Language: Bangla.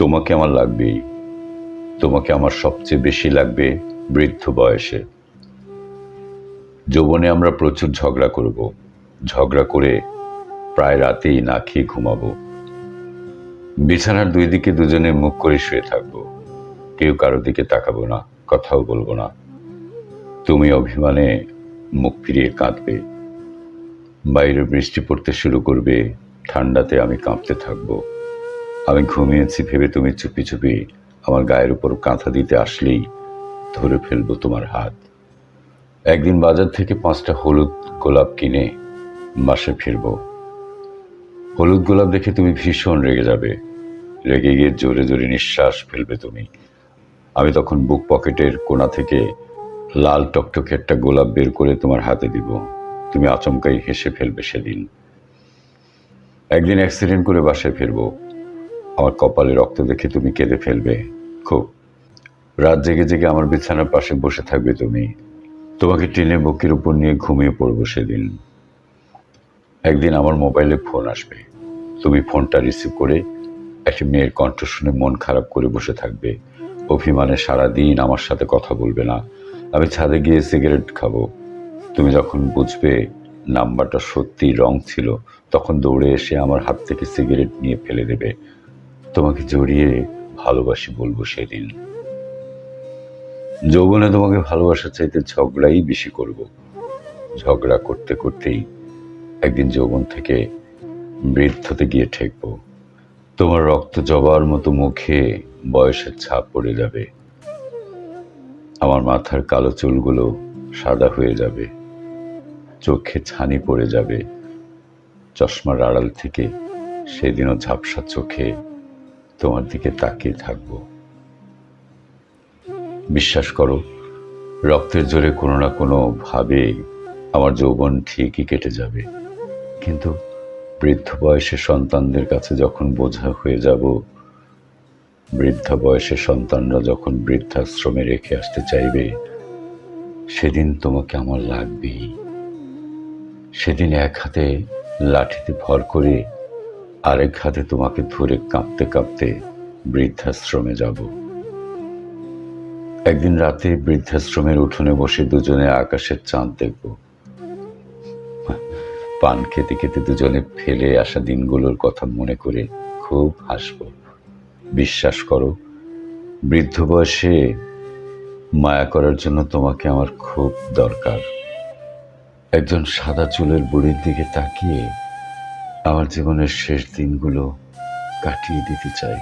তোমাকে আমার লাগবেই। তোমাকে আমার সবচেয়ে বেশি লাগবে বৃদ্ধ বয়সে। যৌবনে আমরা প্রচুর ঝগড়া করব। ঝগড়া করে প্রায় রাতেই না খেয়ে ঘুমাবো। বিছানার দুই দিকে দুজনে মুখ করে শুয়ে থাকব। কেউ কারও দিকে তাকাবো না, কথাও বলব না। তুমি অভিমানে মুখ ফিরিয়ে কাঁদবে। বাইরে বৃষ্টি পড়তে শুরু করবে, ঠান্ডাতে আমি কাঁপতে থাকব। আমি ঘুমিয়েছি ভেবে তুমি চুপি চুপি আমার গায়ের উপর কাঁথা দিতে আসলেই ধরে ফেলব তোমার হাত। একদিন বাজার থেকে পাঁচটা হলুদ গোলাপ কিনে বাসে ফিরবো। হলুদ গোলাপ দেখে তুমি ভীষণ রেগে যাবে। রেগে গিয়ে জোরে জোরে নিঃশ্বাস ফেলবে তুমি। আমি তখন বুক পকেটের কোনা থেকে লাল টকটকে একটা গোলাপ বের করে তোমার হাতে দিব। তুমি আচমকাই হেসে ফেলবে সেদিন। একদিন অ্যাক্সিডেন্ট করে বাসায় ফিরবো। আমার কপালে রক্ত দেখে তুমি কেঁদে ফেলবে। খুব। রাত জেগে জেগে আমার বিছানার পাশে বসে থাকবে তুমি। তোমাকে টেনে বুকের উপর নিয়ে ঘুমিয়ে পড়ব সেদিন। একদিন আমার মোবাইলে ফোন আসবে। তুমি ফোনটা রিসিভ করে একটি মেয়ের কণ্ঠ শুনে মন খারাপ করে বসে থাকবে। অভিমানে সারাদিন আমার সাথে কথা বলবে না। আমি ছাদে গিয়ে সিগারেট খাব। তুমি যখন বুঝবে নাম্বারটা সত্যি রং ছিল, তখন দৌড়ে এসে আমার হাত থেকে সিগারেট নিয়ে ফেলে দেবে। তোমাকে জড়িয়ে ভালোবাসি বলব সেদিন। যৌবনে তোমাকে ভালোবাসা চাইতে ঝগড়াই বেশি করব। ঝগড়া করতে করতেই একদিন যৌবন থেকে বৃদ্ধতে গিয়ে ঠেকবো। তোমার রক্ত জবার মতো মুখে বয়সের ছাপ পড়ে যাবে। আমার মাথার কালো চুলগুলো সাদা হয়ে যাবে। চোখে ছানি পড়ে যাবে। চশমার আড়াল থেকে সেদিনও ঝাপসা চোখে তোমার দিকে তাকিয়ে থাকব। বিশ্বাস করো, রক্তের জোরে কোনো না কোনো ভাবে আমার যৌবন ঠিকই কেটে যাবে। কিন্তু বৃদ্ধ বয়সে সন্তানদের কাছে যখন বোঝা হয়ে যাব, বৃদ্ধা বয়সে সন্তানরা যখন বৃদ্ধাশ্রমে রেখে আসতে চাইবে, সেদিন তোমাকে আমার লাগবেই। সেদিন এক হাতে লাঠিতে ভর করে আরেক হাতে তোমাকে ধরে কাঁপতে কাঁপতে বৃদ্ধাশ্রমে যাব। একদিন রাতে বৃদ্ধাশ্রমের উঠোনে বসে দুজনে আকাশের চাঁদ দেখব। পান খেতে খেতে দুজনে ফেলে আসা দিনগুলোর কথা মনে করে খুব হাসব। বিশ্বাস করো, বৃদ্ধ বয়সে মায়া করার জন্য তোমাকে আমার খুব দরকার। একজন সাদা চুলের বুড়ির দিকে তাকিয়ে আমার জীবনের শেষ দিনগুলো কাটিয়ে দিতে চাই।